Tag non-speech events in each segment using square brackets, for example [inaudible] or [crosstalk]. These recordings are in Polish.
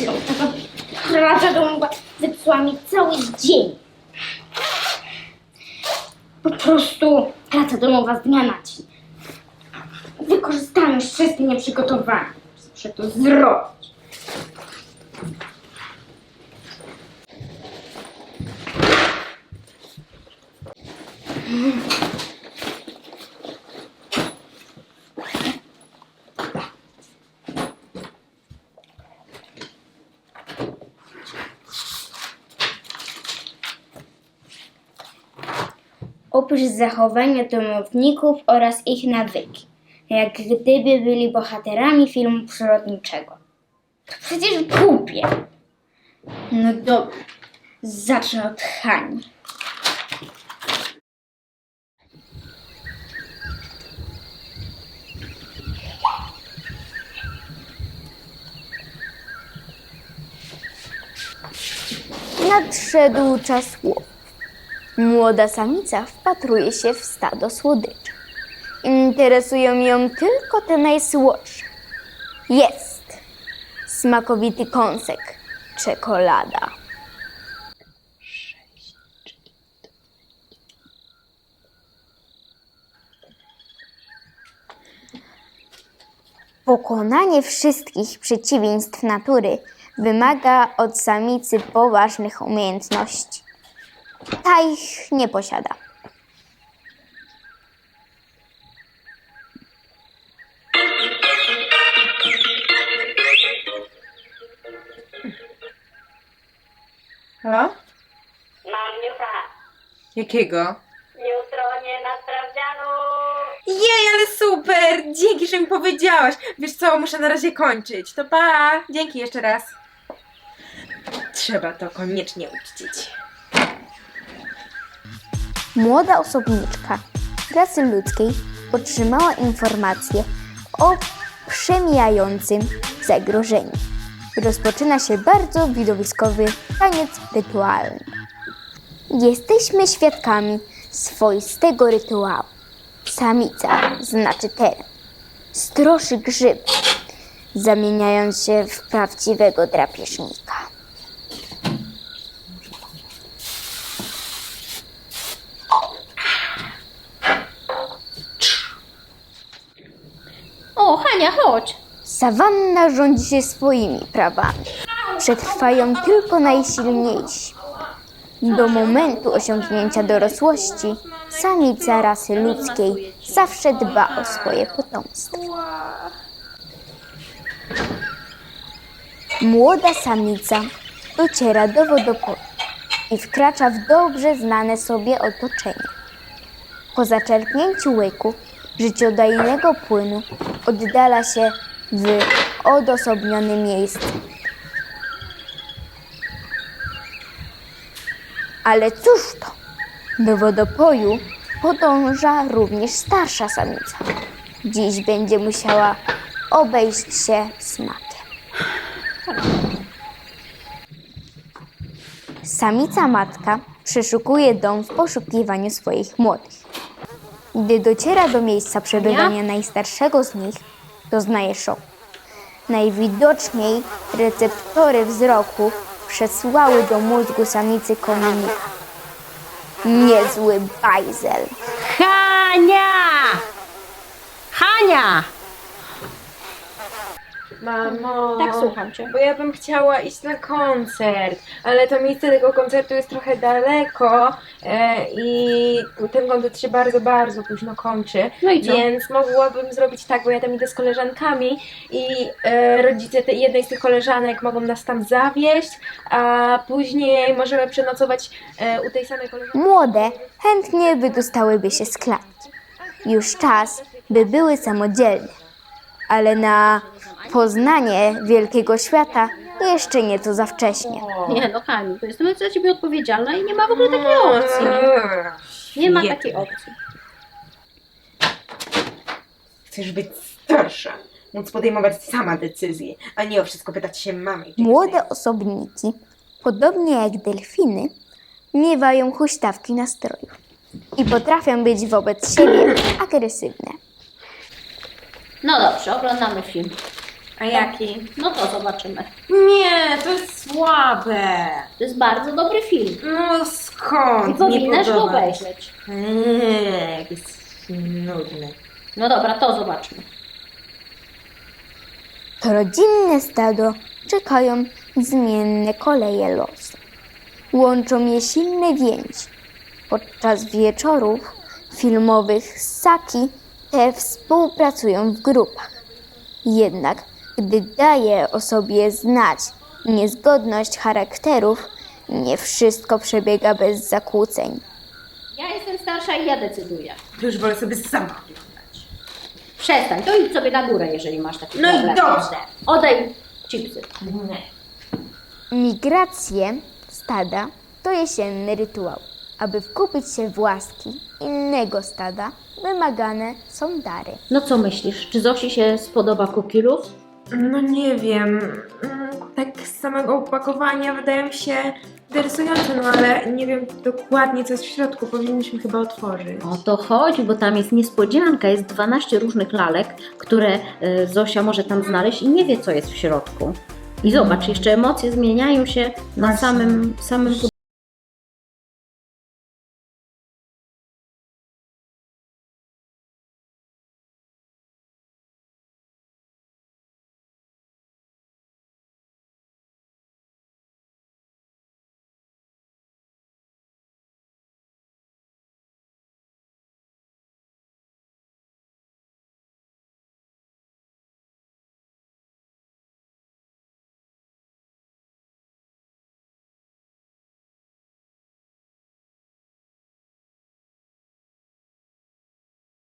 myślą. Taka praca domowa zepsuła mi cały dzień. Po prostu praca domowa z dnia na dzień. Wykorzystałam już wszystkie nieprzygotowania. Muszę to zrobić. Opisz zachowania domowników oraz ich nawyki, jak gdyby byli bohaterami filmu przyrodniczego. To przecież głupie. No dobra, zacznę od Hani. Nadszedł czas łowu. Młoda samica wpatruje się w stado słodyczy. Interesują ją tylko te najsłodsze. Jest! Smakowity kąsek. Czekolada. Pokonanie wszystkich przeciwieństw natury wymaga od samicy poważnych umiejętności. Ta ich nie posiada. Halo? Mam newsa. Jakiego? Jutro nie na sprawdzianu. Jej, ale super! Dzięki, że mi powiedziałaś. Wiesz co, muszę na razie kończyć. To pa! Dzięki jeszcze raz. Trzeba to koniecznie uczcić. Młoda osobniczka rasy ludzkiej otrzymała informację o przemijającym zagrożeniu. Rozpoczyna się bardzo widowiskowy taniec rytualny. Jesteśmy świadkami swoistego rytuału. Samica znaczy teren. Stroszy grzyb, zamieniając się w prawdziwego drapieżnika. O, Hania, chodź. Sawanna rządzi się swoimi prawami. Przetrwają tylko najsilniejsi. Do momentu osiągnięcia dorosłości samica rasy ludzkiej zawsze dba o swoje potomstwo. Młoda samica dociera do wodopoju i wkracza w dobrze znane sobie otoczenie. Po zaczerpnięciu łyku życiodajnego płynu oddala się w odosobnione miejsce. Ale cóż to? Do wodopoju podąża również starsza samica. Dziś będzie musiała obejść się smakiem. Samica matka przeszukuje dom w poszukiwaniu swoich młodych. Gdy dociera do miejsca przebywania najstarszego z nich, doznaje szoku. Najwidoczniej receptory wzroku przesłały do mózgu samicy komunika. Niezły bajzel. Hania! Hania! Mamo. Tak, słucham cię. Bo ja bym chciała iść na koncert, ale to miejsce tego koncertu jest trochę daleko e, i ten koncert się bardzo, bardzo późno kończy. No i co? Więc mogłabym zrobić tak, bo ja tam idę z koleżankami i e, rodzice tej jednej z tych koleżanek mogą nas tam zawieźć, a później możemy przenocować e, u tej samej koleżanki. Młode chętnie wydostałyby się z klatki. Już czas, by były samodzielne. Ale na poznanie wielkiego świata jeszcze nieco za wcześnie. Nie no Haniu, to jestem za ciebie odpowiedzialna i nie ma w ogóle takiej opcji. Nie, ma takiej opcji. Chcesz być starsza, móc podejmować sama decyzje, a nie o wszystko pytać się mamy. Młode osobniki, podobnie jak delfiny, miewają huśtawki nastrojów i potrafią być wobec siebie agresywne. No dobrze, oglądamy film. A jaki? No to zobaczymy. Nie, to jest słabe. To jest bardzo dobry film. No I skąd? powinnaś go obejrzeć. Eee, jak jest nudny. No dobra, to zobaczmy. To rodzinne stado czekają zmienne koleje losu. Łączą je silne więzi. Podczas wieczorów filmowych ssaki te współpracują w grupach. Jednak gdy daje o sobie znać niezgodność charakterów, nie wszystko przebiega bez zakłóceń. Ja jestem starsza i ja decyduję. Już wolę sobie sama oglądać. Przestań, to idź sobie na górę, jeżeli masz taki No i problem. dobrze. Oddaj chipsy. Migracje stada to jesienny rytuał. Aby wkupić się w łaski innego stada, wymagane są dary. No co myślisz? Czy Zosi się spodoba kukilus? No nie wiem. Mm, Tak z samego opakowania wydaje mi się interesujące, no ale nie wiem dokładnie co jest w środku. Powinniśmy chyba otworzyć. O to chodzi, bo tam jest niespodzianka, jest 12 różnych lalek, które y, Zosia może tam znaleźć i nie wie, co jest w środku. I zobacz, jeszcze emocje zmieniają się na Właśnie. samym, samym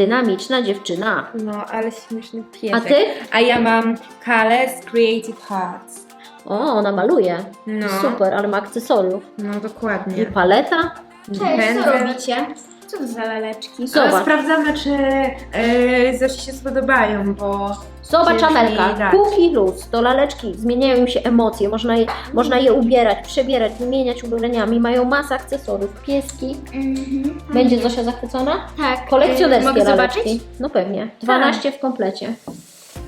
dynamiczna dziewczyna. No, ale śmieszny piesek. A ty? A ja mam Kales Creative Hearts. O, ona maluje. No. Super, ale ma akcesoriów. No I dokładnie. paleta. Cześć, co Pędzel. robicie? Co to za laleczki? Ale Zobacz, sprawdzamy, czy yy, Zosi się spodobają, bo zobacz jej Amelka. dać. Kuki luz, to laleczki, zmieniają im się emocje, można je, można je ubierać, przebierać, wymieniać ubraniami, mają masę akcesoriów, pieski. Mhm. Będzie Zosia zachwycona? Tak. Kolekcjonerskie Mogę laleczki. zobaczyć? No pewnie. 12 w komplecie.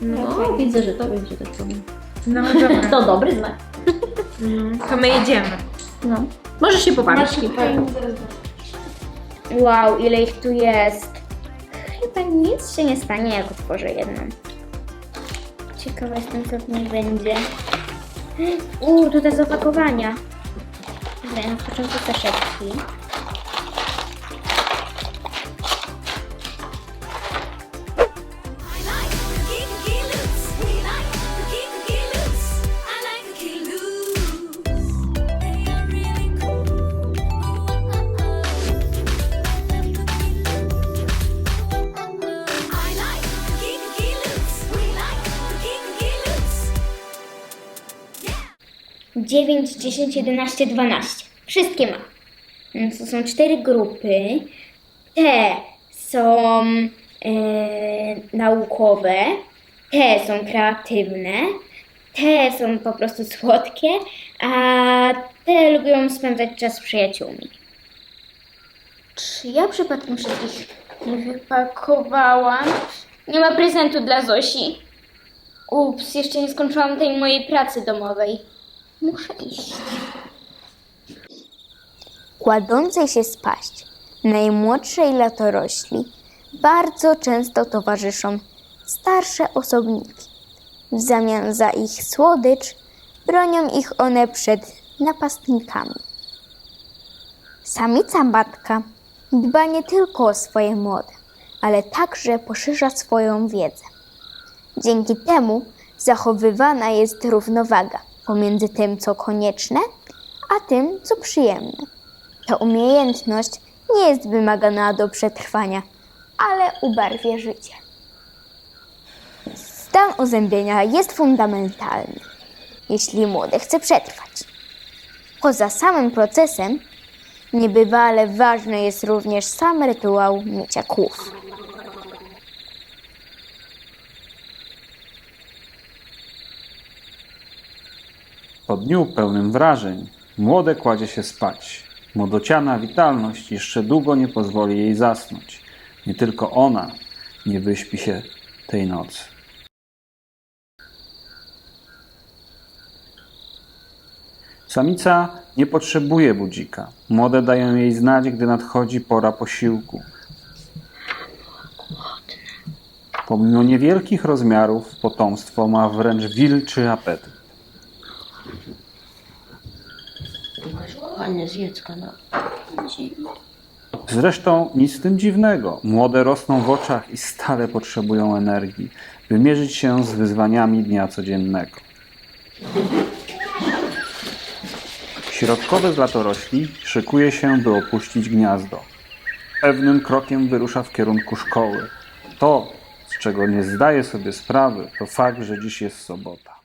no, No, widzę, że to będzie tak samo. no dobra. [laughs] To dobry znak. No, to my jedziemy. No. Możesz się pobawić. Wow, ile ich tu jest. Chyba nic się nie stanie, jak otworzę jedną. Ciekawa jestem, co w niej będzie. Uuu, tutaj z opakowania. Dobra, na początku saszetki. 9, 10, 11, 12. Wszystkie mam. Więc to są cztery grupy. Te są e, naukowe, te są kreatywne, te są po prostu słodkie, a te lubią spędzać czas z przyjaciółmi. Czy ja przypadkiem wszystkich nie wypakowałam? Nie ma prezentu dla Zosi. Ups, jeszcze nie skończyłam tej mojej pracy domowej. Muszę iść. Kładącej się spaść najmłodszej latorośli bardzo często towarzyszą starsze osobniki. W zamian za ich słodycz bronią ich one przed napastnikami. Samica matka dba nie tylko o swoje młode, ale także poszerza swoją wiedzę. Dzięki temu zachowywana jest równowaga pomiędzy tym, co konieczne, a tym, co przyjemne. Ta umiejętność nie jest wymagana do przetrwania, ale ubarwia życie. Stan uzębienia jest fundamentalny, jeśli młode chce przetrwać. Poza samym procesem, niebywale ważny jest również sam rytuał mycia kłów. Po dniu pełnym wrażeń młode kładzie się spać. Młodociana witalność jeszcze długo nie pozwoli jej zasnąć. Nie tylko ona nie wyśpi się tej nocy. Samica nie potrzebuje budzika. Młode dają jej znać, gdy nadchodzi pora posiłku. Pomimo niewielkich rozmiarów, potomstwo ma wręcz wilczy apetyt. Zjedz kanapę. Zresztą nic w tym dziwnego. Młode rosną w oczach i stale potrzebują energii, by mierzyć się z wyzwaniami dnia codziennego. Środkowe z latorośli szykuje się, by opuścić gniazdo. Pewnym krokiem wyrusza w kierunku szkoły. To, z czego nie zdaje sobie sprawy, to fakt, że dziś jest sobota.